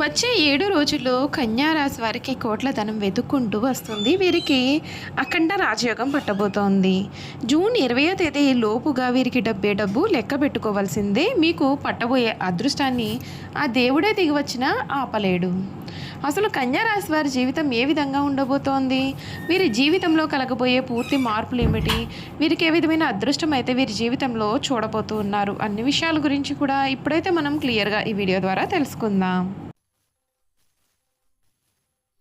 వచ్చే ఏడు రోజుల్లో కన్యారాశి వారికి కోట్ల ధనం వెతుక్కుంటూ వస్తుంది. వీరికి అఖండ రాజయోగం పట్టబోతోంది. జూన్ ఇరవయో తేదీ లోపుగా వీరికి డబ్బే డబ్బు లెక్క పెట్టుకోవాల్సిందే. మీకు పట్టబోయే అదృష్టాన్ని ఆ దేవుడే దిగి వచ్చినా ఆపలేడు. అసలు కన్యారాశి వారి జీవితం ఏ విధంగా ఉండబోతోంది? వీరి జీవితంలో కలగబోయే పూర్తి మార్పులు ఏమిటి? వీరికి ఏ విధమైన అదృష్టం అయితే వీరి జీవితంలో చూడబోతున్నారు? అన్ని విషయాల గురించి కూడా ఇప్పుడైతే మనం క్లియర్గా ఈ వీడియో ద్వారా తెలుసుకుందాం.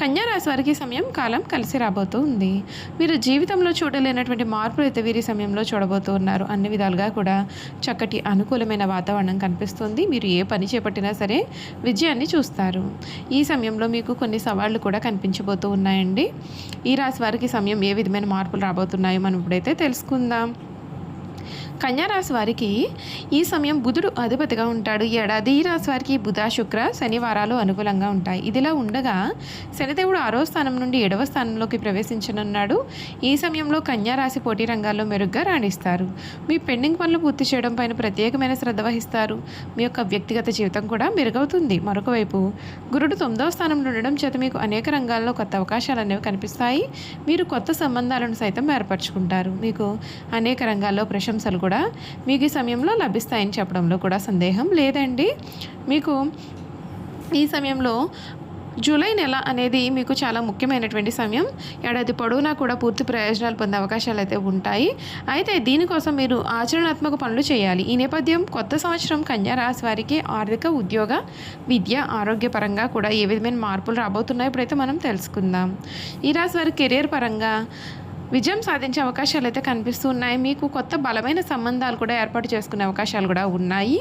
కన్యా రాశి వారికి సమయం కాలం కలిసి రాబోతూ ఉంది. మీరు జీవితంలో చూడలేనటువంటి మార్పులు అయితే వీరి సమయంలో చూడబోతూ ఉన్నారు. అన్ని విధాలుగా కూడా చక్కటి అనుకూలమైన వాతావరణం కనిపిస్తుంది. మీరు ఏ పని చేపట్టినా సరే విజయాన్ని చూస్తారు. ఈ సమయంలో మీకు కొన్ని సవాళ్ళు కూడా కనిపించబోతూ ఉన్నాయండి. ఈ రాశి వారికి సమయం ఏ విధమైన మార్పులు రాబోతున్నాయో మనం ఇప్పుడైతే తెలుసుకుందాం. కన్యారాశి వారికి ఈ సమయం బుధుడు అధిపతిగా ఉంటాడు. ఈ ఏడాది ఈ రాశి వారికి బుధ శుక్ర శనివారాలు అనుకూలంగా ఉంటాయి. ఇదిలా ఉండగా శనిదేవుడు ఆరో స్థానం నుండి ఏడవ స్థానంలోకి ప్రవేశించనున్నాడు. ఈ సమయంలో కన్యారాశి పోటీ రంగాల్లో మెరుగ్గా రాణిస్తారు. మీ పెండింగ్ పనులు పూర్తి చేయడం పైన ప్రత్యేకమైన శ్రద్ధ వహిస్తారు. మీ యొక్క వ్యక్తిగత జీవితం కూడా మెరుగవుతుంది. మరొక వైపు గురుడు తొమ్మిదవ స్థానంలో ఉండడం చేత మీకు అనేక రంగాల్లో కొత్త అవకాశాలు అనేవి కనిపిస్తాయి. మీరు కొత్త సంబంధాలను సైతం ఏర్పరచుకుంటారు. మీకు అనేక రంగాల్లో ప్రశంసలు కూడా మీకు ఈ సమయంలో లభిస్తాయని చెప్పడంలో కూడా సందేహం లేదండి. మీకు ఈ సమయంలో జూలై నెల అనేది మీకు చాలా ముఖ్యమైనటువంటి సమయం. ఏడాది పొడవునా కూడా పూర్తి ప్రయోజనాలు పొందే అవకాశాలు అయితే ఉంటాయి. అయితే దీనికోసం మీరు ఆచరణాత్మక పనులు చేయాలి. ఈ నేపథ్యం కొత్త సంవత్సరం కన్యా రాశి వారికి ఆర్థిక ఉద్యోగ విద్య ఆరోగ్యపరంగా కూడా ఏ విధమైన మార్పులు రాబోతున్నాయో ఇప్పుడైతే మనం తెలుసుకుందాం. ఈ రాశి వారి కెరీర్ పరంగా విజయం సాధించే అవకాశాలు అయితే కనిపిస్తూ ఉన్నాయి. మీకు కొత్త బలమైన సంబంధాలు కూడా ఏర్పాటు చేసుకునే అవకాశాలు కూడా ఉన్నాయి.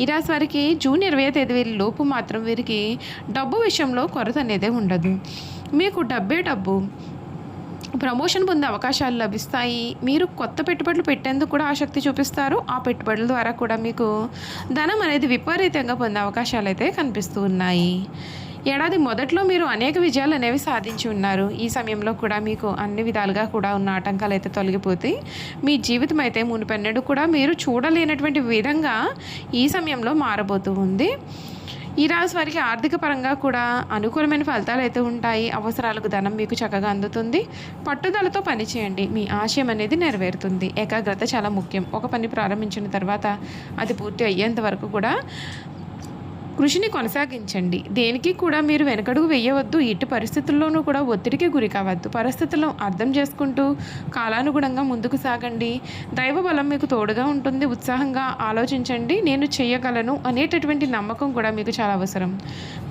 ఈ రాశి వారికి జూన్ ఇరవై తేదీ లోపు మాత్రం వీరికి డబ్బు విషయంలో కొరత అనేది ఉండదు. మీకు డబ్బే డబ్బు. ప్రమోషన్ పొందే అవకాశాలు లభిస్తాయి. మీరు కొత్త పెట్టుబడులు పెట్టేందుకు కూడా ఆసక్తి చూపిస్తారు. ఆ పెట్టుబడుల ద్వారా కూడా మీకు ధనం అనేది విపరీతంగా పొందే అవకాశాలు అయితే కనిపిస్తూ ఉన్నాయి. ఏడాది మొదట్లో మీరు అనేక విజయాలు అనేవి సాధించి ఉన్నారు. ఈ సమయంలో కూడా మీకు అన్ని విధాలుగా కూడా ఉన్న ఆటంకాలు అయితే తొలగిపోతాయి మీ జీవితం అయితే మునిపెన్నడు కూడా మీరు చూడలేనటువంటి విధంగా ఈ సమయంలో మారబోతూ ఉంది. ఈ రాశి వారికి ఆర్థిక పరంగా కూడా అనుకూలమైన ఫలితాలు అయితే ఉంటాయి. అవసరాలకు ధనం మీకు చక్కగా అందుతుంది. పట్టుదలతో పని చేయండి. మీ ఆశయం అనేది నెరవేరుతుంది. ఏకాగ్రత చాలా ముఖ్యం. ఒక పని ప్రారంభించిన తర్వాత అది పూర్తి అయ్యేంత వరకు కూడా కృషిని కొనసాగించండి. దేనికి కూడా మీరు వెనకడుగు వేయవద్దు. ఇటు పరిస్థితుల్లోనూ కూడా ఒత్తిడికి గురి కావద్దు. పరిస్థితులను అర్థం చేసుకుంటూ కాలానుగుణంగా ముందుకు సాగండి. దైవ బలం మీకు తోడుగా ఉంటుంది. ఉత్సాహంగా ఆలోచించండి. నేను చేయగలను అనేటటువంటి నమ్మకం కూడా మీకు చాలా అవసరం.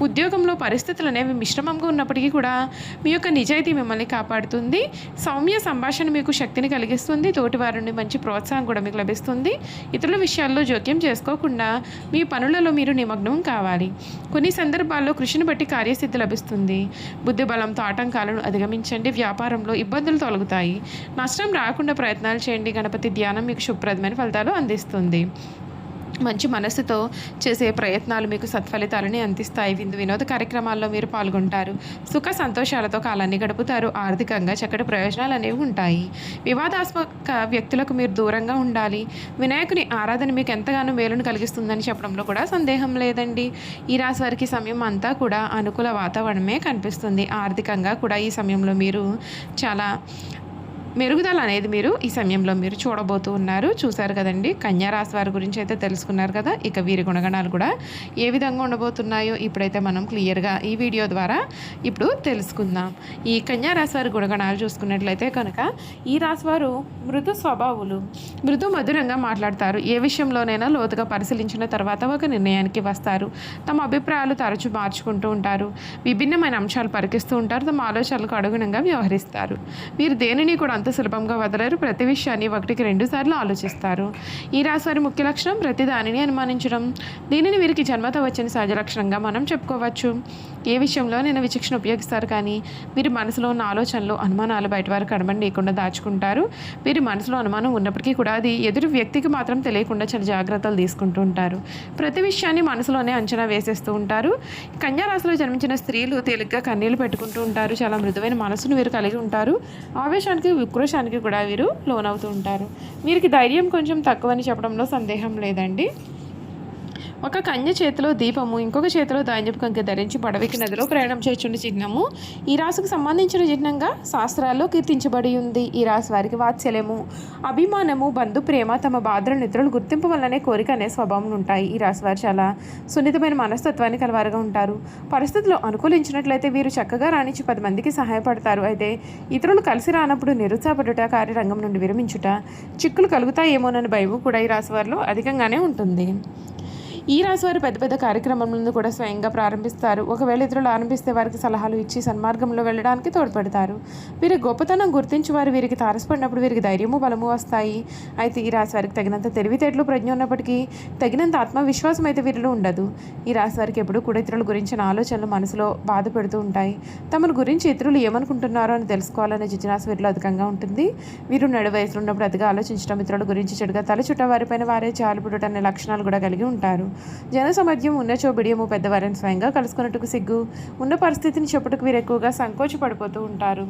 ఉద్యోగంలో పరిస్థితులు అనేవి మిశ్రమంగా ఉన్నప్పటికీ కూడా మీ యొక్క నిజాయితీ మిమ్మల్ని కాపాడుతుంది. సౌమ్య సంభాషణ మీకు శక్తిని కలిగిస్తుంది. తోటివారి నుండి మంచి ప్రోత్సాహం కూడా మీకు లభిస్తుంది. ఇతరుల విషయాల్లో జోక్యం చేసుకోకుండా మీ పనులలో మీరు నిమగ్నం కావాలి. కొన్ని సందర్భాల్లో కృషిని బట్టి కార్యసిద్ధి లభిస్తుంది. బుద్ధి బలంతో ఆటంకాలను అధిగమించండి. వ్యాపారంలో ఇబ్బందులు తొలగుతాయి. నష్టం రాకుండా ప్రయత్నాలు చేయండి. గణపతి ధ్యానం మీకు శుభ్రదమైన ఫలితాలు అందిస్తుంది. మంచి మనస్సుతో చేసే ప్రయత్నాలు మీకు సత్ఫలితాలని అందిస్తాయి. విందు వినోద కార్యక్రమాల్లో మీరు పాల్గొంటారు. సుఖ సంతోషాలతో కాలాన్ని గడుపుతారు. ఆర్థికంగా చక్కటి ప్రయోజనాలు అనేవి ఉంటాయి. వివాదాత్మక వ్యక్తులకు మీరు దూరంగా ఉండాలి. వినాయకుని ఆరాధన మీకు ఎంతగానో మేలును కలిగిస్తుందని చెప్పడంలో కూడా సందేహం లేదండి. ఈ రాశి వారికి సమయం అంతా కూడా అనుకూల వాతావరణమే కనిపిస్తుంది. ఆర్థికంగా కూడా ఈ సమయంలో మీరు చాలా మెరుగుదల అనేది మీరు ఈ సమయంలో మీరు చూడబోతూ ఉన్నారు. చూశారు కదండి? కన్యారాశి వారి గురించి అయితే తెలుసుకున్నారు కదా? ఇక వీరి గుణగణాలు కూడా ఏ విధంగా ఉండబోతున్నాయో ఇప్పుడైతే మనం క్లియర్గా ఈ వీడియో ద్వారా ఇప్పుడు తెలుసుకుందాం. ఈ కన్యారాశి వారి గుణగణాలు చూసుకున్నట్లయితే కనుక ఈ రాశి వారు మృదు స్వభావులు మృదు మధురంగా మాట్లాడతారు. ఏ విషయంలోనైనా లోతుగా పరిశీలించిన తర్వాత ఒక నిర్ణయానికి వస్తారు. తమ అభిప్రాయాలు తరచూ మార్చుకుంటూ ఉంటారు. విభిన్నమైన అంశాలు పరికిస్తూ ఉంటారు. తమ ఆలోచనలకు అనుగుణంగా వ్యవహరిస్తారు. వీరు దేనిని కూడా అంత సులభంగా వదలరు. ప్రతి విషయాన్ని ఒకటికి రెండు సార్లు ఆలోచిస్తారు. ఈ రాశి వారి ముఖ్య లక్షణం ప్రతి దానిని అనుమానించడం. దీనిని వీరికి జన్మతో వచ్చిన సహజ లక్షణంగా మనం చెప్పుకోవచ్చు. ఏ విషయంలో నేను విచక్షణ ఉపయోగిస్తారు కానీ వీరి మనసులో ఉన్న ఆలోచనలు అనుమానాలు బయట వారు లేకుండా దాచుకుంటారు. వీరి మనసులో అనుమానం ఉన్నప్పటికీ కూడా అది ఎదురు వ్యక్తికి మాత్రం తెలియకుండా చాలా జాగ్రత్తలు తీసుకుంటూ ఉంటారు. ప్రతి విషయాన్ని మనసులోనే అంచనా వేసేస్తూ ఉంటారు. కన్యా రాశిలో జన్మించిన స్త్రీలు తేలిగ్గా కన్నీళ్ళు పెట్టుకుంటూ ఉంటారు. చాలా మృదువైన మనసును వీరు కలిగి ఉంటారు. ఆవేశానికి ఉక్రోషానికి కూడా వీరు లోనవుతూ ఉంటారు. వీరికి ధైర్యం కొంచెం తక్కువని చెప్పడంలో సందేహం లేదండి. ఒక కన్య చేతిలో దీపము ఇంకొక చేతిలో ధాన్యపు కంక ధరించి పడవికి నదిలో ప్రయాణం చేస్తున్న చిహ్నము. ఈ రాశికి సంబంధించిన చిహ్నంగా శాస్త్రాల్లో కీర్తించబడి ఉంది. ఈ రాశి వారికి వాత్సల్యము అభిమానము బంధు ప్రేమ తమ బాధల నిద్రలు గుర్తింపు వల్లనే కోరిక అనే స్వభావం ఉంటాయి. ఈ రాశి వారు చాలా సున్నితమైన మనస్తత్వాన్ని కలవారుగా ఉంటారు. పరిస్థితులు అనుకూలించినట్లయితే వీరు చక్కగా రాణించి పది మందికి సహాయపడతారు. అయితే ఇతరులు కలిసి రానప్పుడు నిరుత్సాహపడుట కార్యరంగం నుండి విరమించుట చిక్కులు కలుగుతాయేమోనని భయం కూడా ఈ రాశి వారిలో అధికంగానే ఉంటుంది. ఈ రాశి వారు పెద్ద పెద్ద కార్యక్రమములను కూడా స్వయంగా ప్రారంభిస్తారు. ఒకవేళ ఇతరులు ఆరంభిస్తే వారికి సలహాలు ఇచ్చి సన్మార్గంలో వెళ్ళడానికి తోడ్పడతారు. వీరి గొప్పతనం గుర్తించి వారు వీరికి తారసపడినప్పుడు వీరికి ధైర్యము బలము వస్తాయి. అయితే ఈ రాశి వారికి తగినంత తెలివితేటలు ప్రజ్ఞ ఉన్నప్పటికీ తగినంత ఆత్మవిశ్వాసం అయితే వీరిలో ఉండదు. ఈ రాశి వారికి ఎప్పుడూ కూడా ఇతరుల గురించిన ఆలోచనలు మనసులో బాధ పెడుతూ ఉంటాయి. తమను గురించి ఇతరులు ఏమనుకుంటున్నారో అని తెలుసుకోవాలనే జిజ్ఞాస వీరిలో అధికంగా ఉంటుంది. వీరు నడు వయసులో ఉన్నప్పుడు అతిగా ఆలోచించడం ఇతరుల గురించి చెడుగా తలచుట్ట వారిపైన వారే చాలు అనే లక్షణాలు కూడా కలిగి ఉంటారు. జన సమధ్యం ఉన్న చోబిడియము పెద్దవారిని స్వయంగా కలుసుకున్నట్టుకు సిగ్గు. ఉన్న పరిస్థితిని చెప్పుటకు వీరు ఎక్కువగా సంకోచపడిపోతూ ఉంటారు.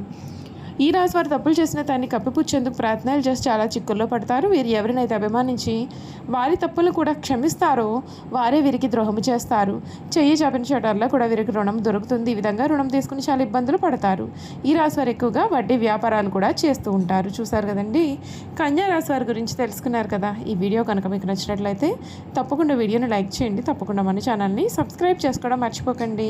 ఈ రాశి వారు తప్పులు చేసిన దాన్ని కప్పిపుచ్చేందుకు ప్రయత్నాలు చేసి చాలా చిక్కుల్లో పడతారు. వీరు ఎవరినైతే అభిమానించి వారి తప్పులు కూడా క్షమిస్తారో వారే వీరికి ద్రోహము చేస్తారు. చెయ్యి చాపిన చోటల్లో కూడా వీరికి రుణం దొరుకుతుంది. ఈ విధంగా రుణం తీసుకుని చాలా ఇబ్బందులు పడతారు. ఈ రాశి వారు ఎక్కువగా వడ్డీ వ్యాపారాలు కూడా చేస్తూ ఉంటారు. చూసారు కదండి? కన్యా రాశి వారి గురించి తెలుసుకున్నారు కదా? ఈ వీడియో కనుక మీకు నచ్చినట్లయితే తప్పకుండా వీడియోని లైక్ చేయండి. తప్పకుండా మన ఛానల్ని సబ్స్క్రైబ్ చేసుకోవడం మర్చిపోకండి.